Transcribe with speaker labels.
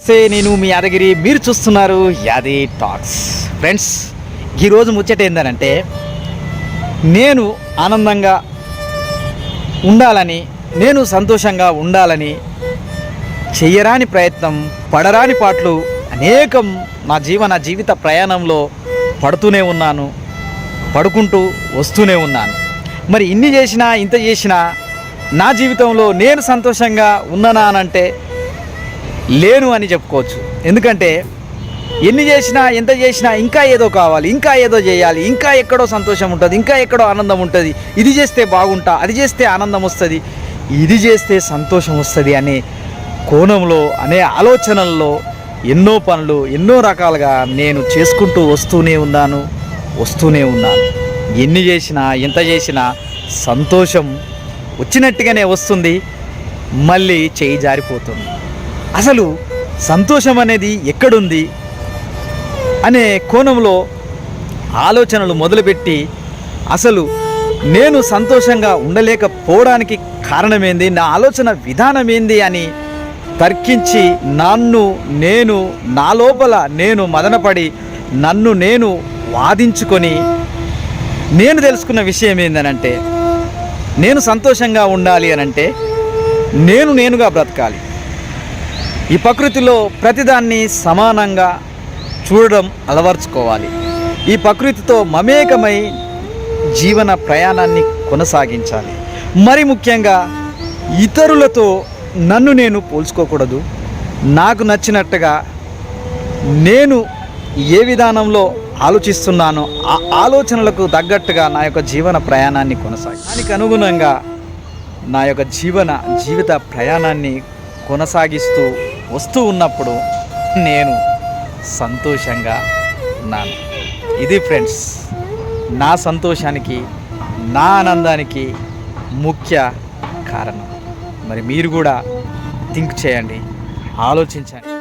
Speaker 1: సే నేను మీ యాదగిరి మీరు చూస్తున్నారు యాది టాక్స్. ఫ్రెండ్స్ ఈరోజు ముచ్చట ఏందనంటే నేను ఆనందంగా ఉండాలని నేను సంతోషంగా ఉండాలని చెయ్యరాని ప్రయత్నం పడరాని పాటలు అనేకం నా జీవన జీవిత ప్రయాణంలో పడుతూనే ఉన్నాను పడుకుంటూ వస్తూనే ఉన్నాను. మరి ఇన్ని చేసినా ఇంత చేసినా నా జీవితంలో నేను సంతోషంగా ఉన్నానా అనంటే లేను అని చెప్పుకోవచ్చు. ఎందుకంటే ఎన్ని చేసినా ఎంత చేసినా ఇంకా ఏదో కావాలి ఇంకా ఏదో చేయాలి ఇంకా ఎక్కడో సంతోషం ఉంటుంది ఇంకా ఎక్కడో ఆనందం ఉంటుంది. ఇది చేస్తే బాగుంటా అది చేస్తే ఆనందం వస్తుంది ఇది చేస్తే సంతోషం వస్తుంది అనే కోణంలో అనే ఆలోచనల్లో ఎన్నో పనులు ఎన్నో రకాలుగా నేను చేసుకుంటూ వస్తూనే ఉన్నాను వస్తూనే ఉన్నాను. ఎన్ని చేసినా ఎంత చేసినా సంతోషం వచ్చినట్టుగానే వస్తుంది మళ్ళీ చేయి జారిపోతుంది. అసలు సంతోషం అనేది ఎక్కడుంది అనే కోణంలో ఆలోచనలు మొదలుపెట్టి అసలు నేను సంతోషంగా ఉండలేకపోవడానికి కారణమేంది? నా ఆలోచన విధానం ఏంది అని తర్కించి నన్ను నేను నా లోపల నేను మదనపడి నన్ను నేను వాదించుకొని నేను తెలుసుకున్న విషయం ఏందనంటే నేను సంతోషంగా ఉండాలి అనంటే నేను నేనుగా బ్రతకాలి. ఈ ప్రకృతిలో ప్రతిదాన్ని సమానంగా చూడడం అలవర్చుకోవాలి. ఈ ప్రకృతితో మమేకమై జీవన ప్రయాణాన్ని కొనసాగించాలి. మరి ముఖ్యంగా ఇతరులతో నన్ను నేను పోల్చుకోకూడదు. నాకు నచ్చినట్టుగా నేను ఏ విధానంలో ఆలోచిస్తున్నానో ఆ ఆలోచనలకు తగ్గట్టుగా నా యొక్క జీవన ప్రయాణాన్ని కొనసాగి దానికి అనుగుణంగా నా యొక్క జీవన జీవిత ప్రయాణాన్ని కొనసాగిస్తూ వస్తూ ఉన్నప్పుడు నేను సంతోషంగా ఉన్నాను. ఇది ఫ్రెండ్స్ నా సంతోషానికి నా ఆనందానికి ముఖ్య కారణం. మరి మీరు కూడా థింక్ చేయండి ఆలోచించండి.